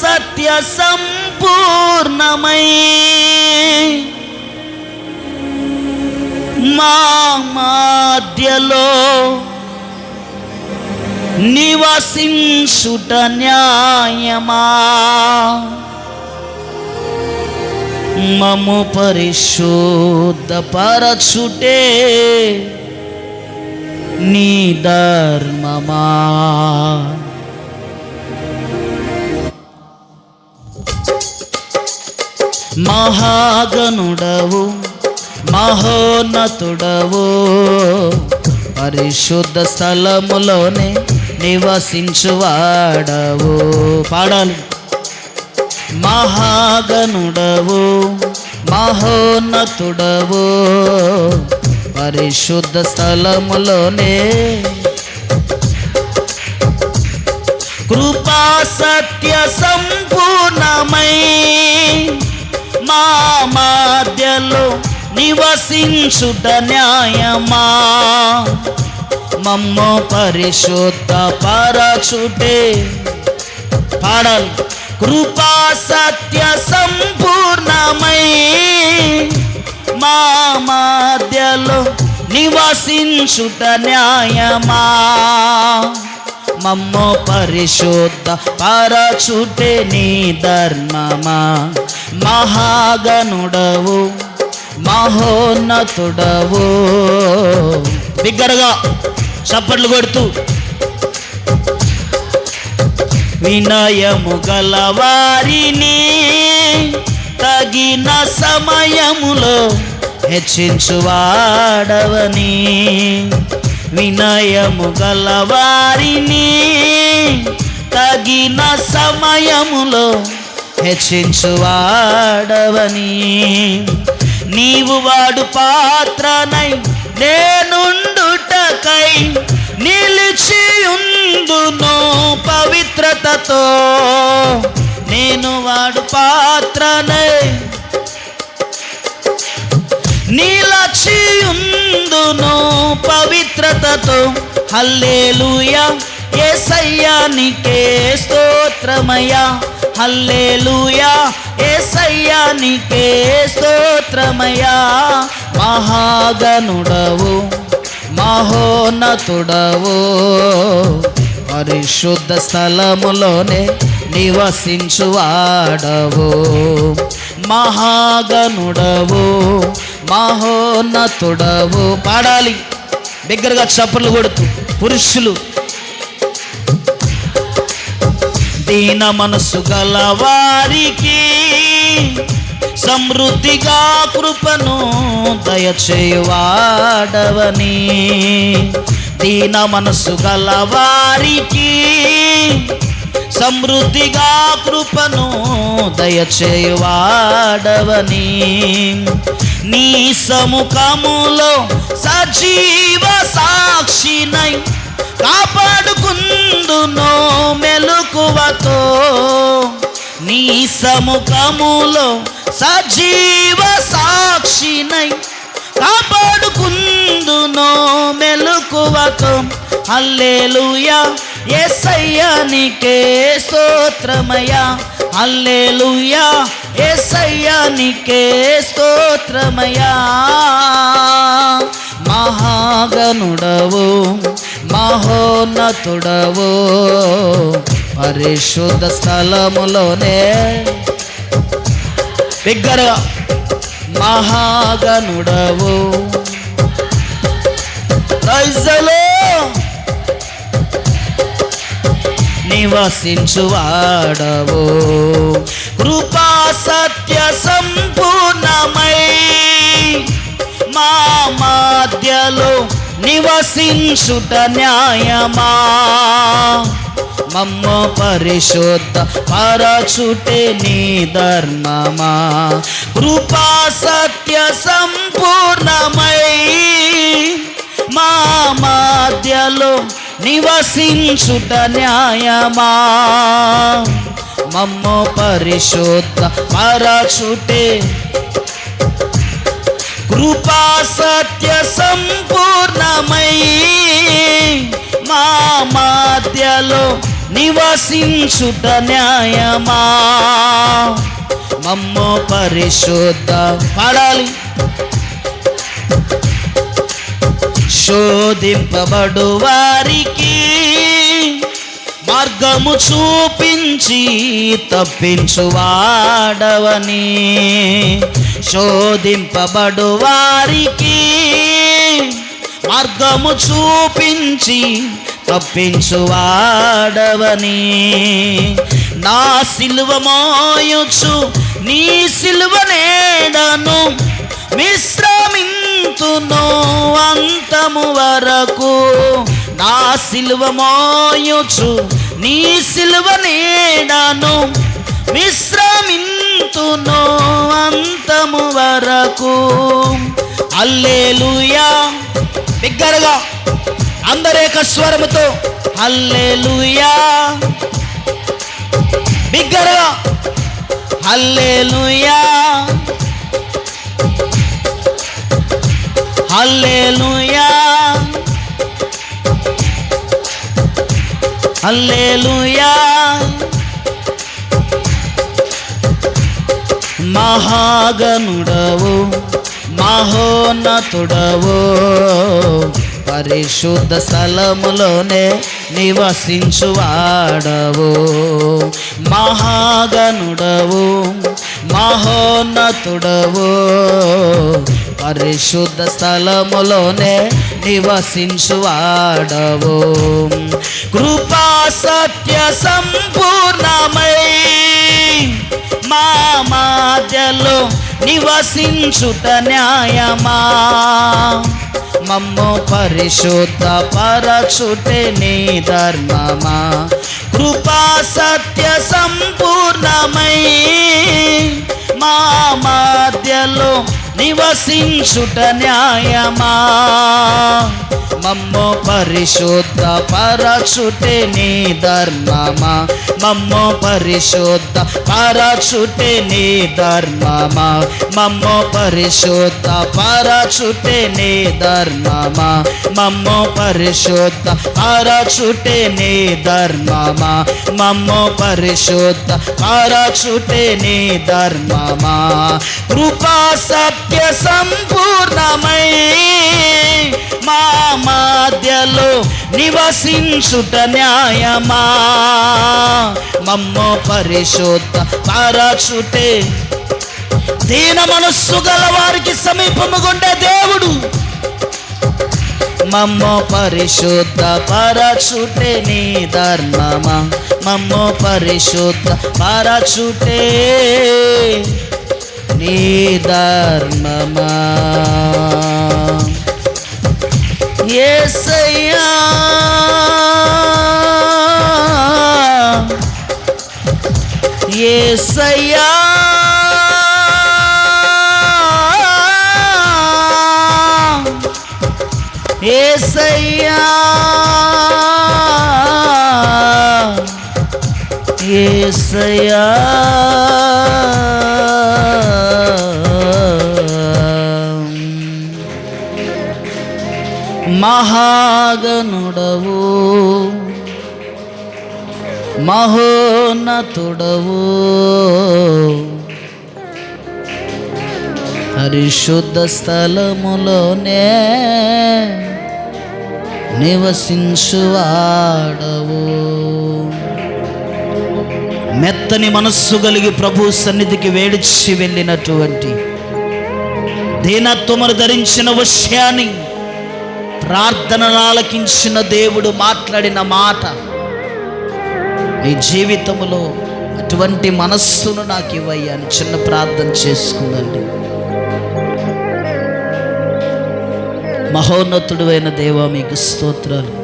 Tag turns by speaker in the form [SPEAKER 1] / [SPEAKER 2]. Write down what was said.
[SPEAKER 1] సత్య సంపూర్ణమై మా మాధ్యలో నివసించుట న్యాయమా? మము పరిశుద్ధ పరచుటే నీ ధర్మమా? మహాగనుడవు మహోన్నతుడవు. పరిశుద్ధ స్థలములోనే నివసించువాడవు. పాడాలి. మహాగనుడవు మహోన్నతుడవు. పరిశుద్ధ స్థలములోనే కృపా సత్య సంపూర్ణమై మా మధ్యలో నివసించుట న్యాయమా? మమ్మ పరిశుద్ధ పరచుటే పాడాలి. కృపా సత్య సంపూర్ణమై మా మధ్యలో నివసించుట న్యాయమా? మమ్మ పరిశుద్ధ పరచుటే నీ ధర్మమా? మహాగనుడవు మహోన్నతుడవు. బిగ్గరగా చప్పట్లు కొడుతూ వినయము గలవారిని తగిన సమయములో హెచ్చించువాడవని. వినయము గలవారిని తగిన సమయములో హెచ్చించువాడవని నీవు వాడు పాత్రనై నేనుండుటకై నిలిచియుందును పవిత్రతతో. నేను వాడు పాత్రనై నీలచియుందును పవిత్రతతో. హల్లేలుయా. ఏసయ్యానికే స్తోత్రమయ్యా. హల్లేలుయా. ఏసయ్యానికే స్తోత్రమయ్యా. మహాగనుడవు మహోన్నతుడవు. పరిశుద్ధ స్థలములోనే నివసించువాడవు. మహాగనుడవు మహోన్నతుడవు. పాడాలి. దగ్గరగా చప్పట్లు కొడుతూ పురుషులు దీన మనసు గల వారికి సమృద్ధిగా కృపను దయచేవాడవని దీన మనసు గల వారికి సమృద్ధిగా కృపను దయచేవాడవని నీ సముఖములో సజీవ సాక్షినై కాపాడుకుందును మెలుకువతో. నీ సముఖములో సజీవ సాక్షినై కాపాడుకుందును మెలకువతో. హల్లేలుయా ఎస్సయ్యానికే స్తోత్రమయ్యా. హల్లేలుయా ఎస్సయ్యానికే స్తోత్రమయా మహాగనుడవు మహోన్నతుడవు పరిశుద్ధ స్థలములోనే. బిగ్గరగా మహాగనుడవు. రైజలో నివసించువాడవు. కృపా సత్య సంపూర్ణమై మా మధ్యలో నివసించుట న్యాయమా? మమ్మ పరిశుద్ధ పరచుటే నీ ధర్మమా? కృపా సత్య సంపూర్ణమై మా మాధ్యలో నివసించుట న్యాయమా? మమ్మ పరిశుద్ధ పరచుటే కృపా సత్య సంపూర్ణమై మా మధ్యలో నివసించుట న్యాయమా? మమ్మో పరిశుద్ధ పాడాలి. శోధింపబడు వారికి మార్గము చూపించి తప్పించువాడవని. శోధింపబడు వారికి మార్గము చూపించి తప్పించువాడవని. నా సిలువ మోయుచు నీ సిలువ నేడను విశ్రమింతును అంతము వరకు. నా సిలువ మోయుచు నీ సిలువ నేడను విశ్రమింతును అంతము వరకు. అల్లేలుయా బిగ్గరగా అందరేక స్వరముతో అల్లేలుయా బిగ్గరగా అల్లేలుయా అల్లేలుయా అల్లేలుయా మహాగనుడవు మహోన్నతుడవు పరిశుద్ధ స్థలములోనే నివసించువాడవు. మహాగనుడవు మహోన్నతుడవు. పరిశుద్ధ స్థలములోనే నివసించువాడవు. కృపా సత్య సంపూర్ణమై మా మాధ్యలో నివసించుట న్యాయమా? మమ్ము పరిశుద్ధ పరచుటే నీ ధర్మమా? కృపా సత్య సంపూర్ణమై మా మధ్యలో నివసించుట న్యాయమా? మమ్ము పరిశుద్ధ పరచుటే నీ ధర్మమా? మమ్ము పరిశుద్ధ పరచుటే నీ ధర్మమా? మమ్ము పరిశుద్ధ పరచుటే నీ ధర్మమా? మమ్ము పరిశుద్ధ పరచుటే నీ ధర్మమా? మమ్ము పరిశుద్ధ పరచుటే నీ ధర్మమా? కృపా సత్య సంపూర్ణమై మా మధ్యలో నివసించుట న్యాయమా? మమ్మ పరిశుద్ధ పరచుటే దీన మనస్సు గల వారికి సమీపముగుండే దేవుడు. మమ్మ పరిశుద్ధ పరచుటే నీ ధర్మమా? మమ్మ పరిశుద్ధ పరచుటే నీ ధర్మమా? ఏసయ్యా! ఏసయ్యా! ఏసయ్యా! ఏసయ్యా! మహాగనుడవు. మహోన్నతుడవు. పరిశుద్ధ స్థలములోనే నివసించువాడవు. మెత్తని మనస్సు కలిగి ప్రభు సన్నిధికి వేడిచి వెళ్ళినటువంటి దీనత్వమును ధరించిన విషయాన్ని ప్రార్థనలు ఆలకించిన దేవుడు మాట్లాడిన మాట నీ జీవితంలో అటువంటి మనస్సును నాకు ఇవ్వయ్యా అని చిన్న ప్రార్థన చేసుకుందండి మహోన్నతుడు అయిన దేవా మీకు స్తోత్రాలు.